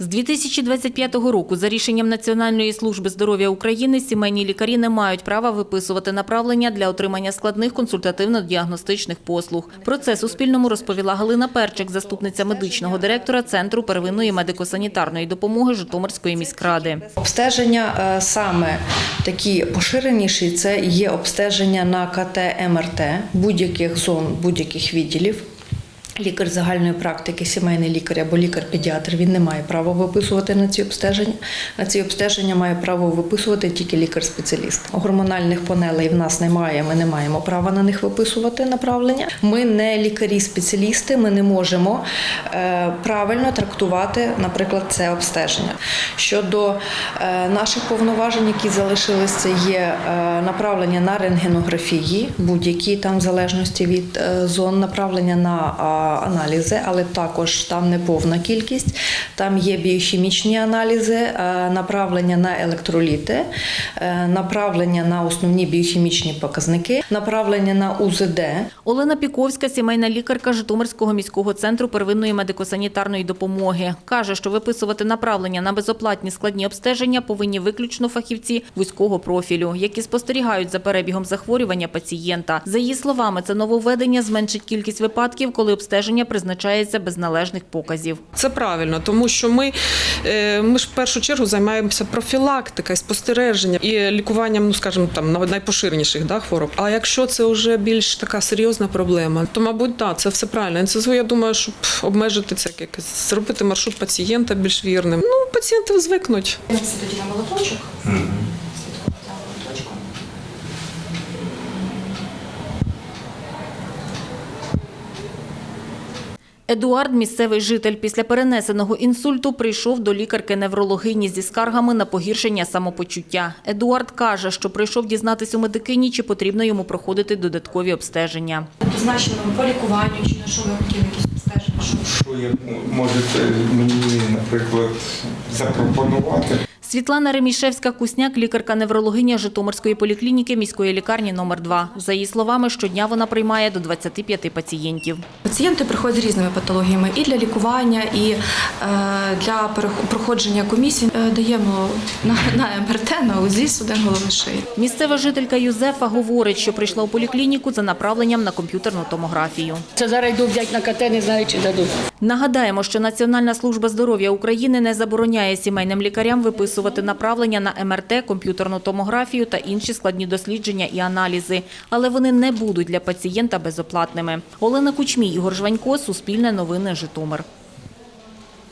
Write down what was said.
З 2025 року за рішенням Національної служби здоров'я України сімейні лікарі не мають права виписувати направлення для отримання складних консультативно-діагностичних послуг. Про це Суспільному розповіла Галина Перчик, заступниця медичного директора Центру первинної медико-санітарної допомоги Житомирської міськради. Обстеження е, саме такі поширеніші це є обстеження на КТ МРТ будь-яких зон, будь-яких відділів. Лікар загальної практики, сімейний лікар або лікар-педіатр він не має права виписувати на ці обстеження. На ці обстеження має право виписувати тільки лікар-спеціаліст. Гормональних панелей в нас немає. Ми не маємо права на них виписувати направлення. Ми не лікарі-спеціалісти. Ми не можемо е, правильно трактувати, наприклад, це обстеження. Щодо е, наших повноважень, які залишились, це є е, направлення на рентгенографії, будь-які там в залежності від зон, направлення на аналізи, але також там не повна кількість. Там є біохімічні аналізи, е, направлення на електроліти, е, направлення на основні біохімічні показники, направлення на УЗД. Олена Піковська, сімейна лікарка Житомирського міського центру первинної медико-санітарної допомоги, каже, що виписувати направлення на безоплатні складні обстеження повинні виключно фахівці вузького профілю, які спостерігають за перебігом захворювання пацієнта. За її словами, це нововведення зменшить кількість випадків, коли обстеження призначається без належних показів. Це правильно, тому що ми, е, ми ж в першу чергу займаємося профілактикою, спостереженням і лікуванням, ну скажімо, там найпоширеніших да, хвороб. А якщо це вже більш така серйозна проблема, то мабуть, так, це все правильно. НСЗУ, я думаю, щоб обмежити це як якось, зробити маршрут пацієнта більш вірним. Ну, пацієнти звикнуть. Дивимося тоді на молоточок. Едуард, місцевий житель, після перенесеного інсульту прийшов до лікарки-неврологині зі скаргами на погіршення самопочуття. Едуард каже, що прийшов дізнатись у медикині, чи потрібно йому проходити додаткові обстеження. Позначено по лікуванню, чи на що ви хотіли якісь обстеження? Що? Що як можете мені, наприклад, запропонувати? Світлана Ремішевська-Кусняк, лікарка-неврологиня Житомирської поліклініки міської лікарні номер 2 За її словами, щодня вона приймає до 25 пацієнтів. Пацієнти приходять з різними патологіями і для лікування, і е, для проходження комісій. Е, даємо на, на МРТ, на УЗІ, судин голови шиї. Місцева жителька Юзефа говорить, що прийшла у поліклініку за направленням на комп'ютерну томографію. Це зараз йду взяти на КТ, не знаю, чи дадуть. Нагадаємо, що Національна служба здоров'я України не забороняє сімейним лікарям виписувати направлення на МРТ, комп'ютерну томографію та інші складні дослідження і аналізи, але вони не будуть для пацієнта безоплатними. Олена Кучмій, Ігор Жванько, Суспільне новини, Житомир.